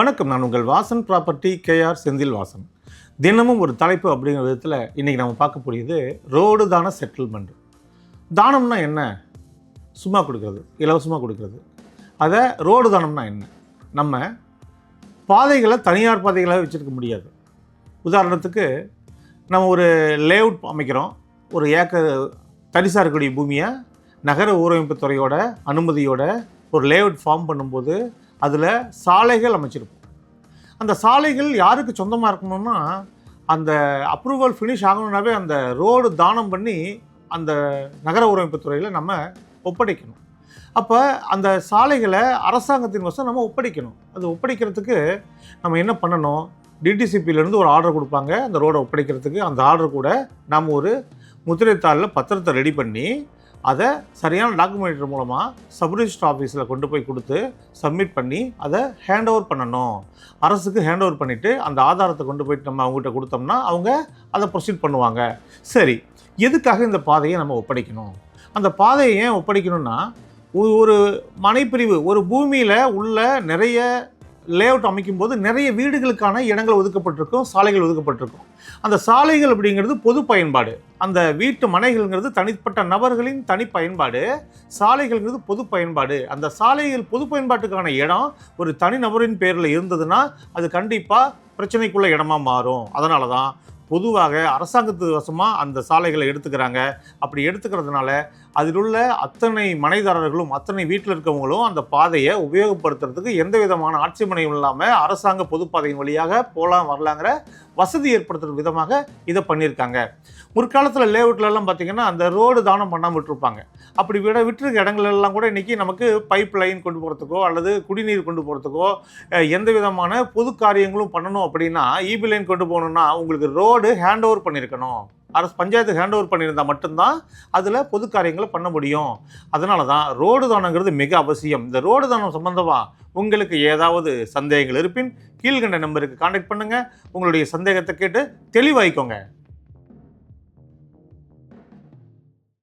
வணக்கம். நான் உங்கள் வாசன் ப்ராப்பர்ட்டி கேஆர் செந்தில் வாசன். தினமும் ஒரு தலைப்பு அப்படிங்கிற விதத்தில் இன்றைக்கி நம்ம பார்க்கக்கூடியது ரோடு தான செட்டில்மெண்ட் தானம்னா என்ன? சும்மா கொடுக்குறது. இலவசமாக கொடுக்கறது. அதை ரோடு தானம்னா என்ன? நம்ம பாதைகளை தனியார் பாதைகளாக வச்சுருக்க முடியாது. உதாரணத்துக்கு நம்ம ஒரு லேஅவுட் அமைக்கிறோம். ஒரு ஏக்கர் தரிசாக இருக்கக்கூடிய பூமியை நகர ஊரமைப்பு துறையோட அனுமதியோட ஒரு லேஅவுட் ஃபார்ம் பண்ணும்போது அதில் சாலைகள் அமைச்சிருப்போம். அந்த சாலைகள் யாருக்கு சொந்தமாக இருக்கணும்னா அந்த அப்ரூவல் ஃபினிஷ் ஆகணுன்னாவே அந்த ரோடு தானம் பண்ணி அந்த நகர ஊரமைப்பு துறையில் நம்ம ஒப்படைக்கணும். அப்போ அந்த சாலைகளை அரசாங்கத்தின் வசம் நம்ம ஒப்படைக்கணும். அது ஒப்படைக்கிறதுக்கு நம்ம என்ன பண்ணணும்? டிடிசிபிலேருந்து ஒரு ஆர்டர் கொடுப்பாங்க. அந்த ரோடை ஒப்படைக்கிறதுக்கு அந்த ஆர்டர் கூட நாம் ஒரு முத்திரைத்தாளில் பத்திரத்தை ரெடி பண்ணி அதை சரியான டாக்குமெண்ட் மூலமாக சப்ரிஜிஸ்டர் ஆஃபீஸில் கொண்டு போய் கொடுத்து சப்மிட் பண்ணி அதை ஹேண்ட் ஓவர் பண்ணணும். அரசுக்கு ஹேண்ட் ஓவர் பண்ணிவிட்டு அந்த ஆதாரத்தை கொண்டு போயிட்டு நம்ம அவங்ககிட்ட கொடுத்தோம்னா அவங்க அதை ப்ரொசீட் பண்ணுவாங்க. சரி எதுக்காக இந்த பாதையை நம்ம ஒப்படைக்கணும்? அந்த பாதையை ஏன் ஒப்படைக்கணும்னா ஒரு- ஒரு மனைப்பிரிவு ஒரு பூமியில் உள்ள நிறைய லேஅவுட் அமைக்கும்போது நிறைய வீடுகளுக்கான இடங்கள் ஒதுக்கப்பட்டிருக்கும் சாலைகள் ஒதுக்கப்பட்டிருக்கும். அந்த சாலைகள் அப்படிங்கிறது பொது பயன்பாடு. அந்த வீட்டு மனைகள்ங்கிறது தனிப்பட்ட நபர்களின் தனி பயன்பாடு. சாலைகள்ங்கிறது பொது பயன்பாடு. அந்த சாலைகள் பொது பயன்பாட்டுக்கான இடம் ஒரு தனி நபரின் பேரில் இருந்ததுன்னா அது கண்டிப்பாக பிரச்சனைக்குள்ள இடமா மாறும். அதனால தான் பொதுவாக அரசாங்கத்து வசமாக அந்த சாலைகளை எடுத்துக்கிறாங்க. அப்படி எடுத்துக்கிறதுனால அதில் உள்ள அத்தனை மனைதாரர்களும் அத்தனை வீட்டில் இருக்கவங்களும் அந்த பாதையை உபயோகப்படுத்துறதுக்கு எந்த விதமான ஆட்சேபனையும் இல்லாமல் அரசாங்க பொதுப்பாதையின் வழியாக போகலாம் வரலாங்கிற வசதி ஏற்படுத்துகிற விதமாக இதை பண்ணியிருக்காங்க. முற்காலத்தில் லேஅவுட்லலாம் பார்த்தீங்கன்னா அந்த ரோடு தானம் பண்ணாமல் விட்டுருப்பாங்க. அப்படி விட விட்டுருக்க இடங்கள்லாம் கூட இன்றைக்கி நமக்கு பைப் லைன் கொண்டு போகிறதுக்கோ அல்லது குடிநீர் கொண்டு போகிறதுக்கோ எந்த விதமான பொது காரியங்களும் பண்ணணும் அப்படின்னா இபி லைன் கொண்டு போகணுன்னா உங்களுக்கு ரோடு ஹேண்ட் ஓவர் பண்ணியிருக்கணும் அரசு பஞ்சாயத்து ஹேண்ட் ஓவர் பண்ணியிருந்தால் மட்டும்தான் அதில் பொது காரியங்களை பண்ண முடியும். அதனால தான் ரோடு தானங்கிறது மிக அவசியம். இந்த ரோடு தானம் சம்பந்தமாக உங்களுக்கு ஏதாவது சந்தேகங்கள் இருப்பின் கீழ்கண்ட நம்பருக்கு காண்டாக்ட் பண்ணுங்கள் உங்களுடைய சந்தேகத்தை கேட்டு தெளிவாய்க்கோங்க.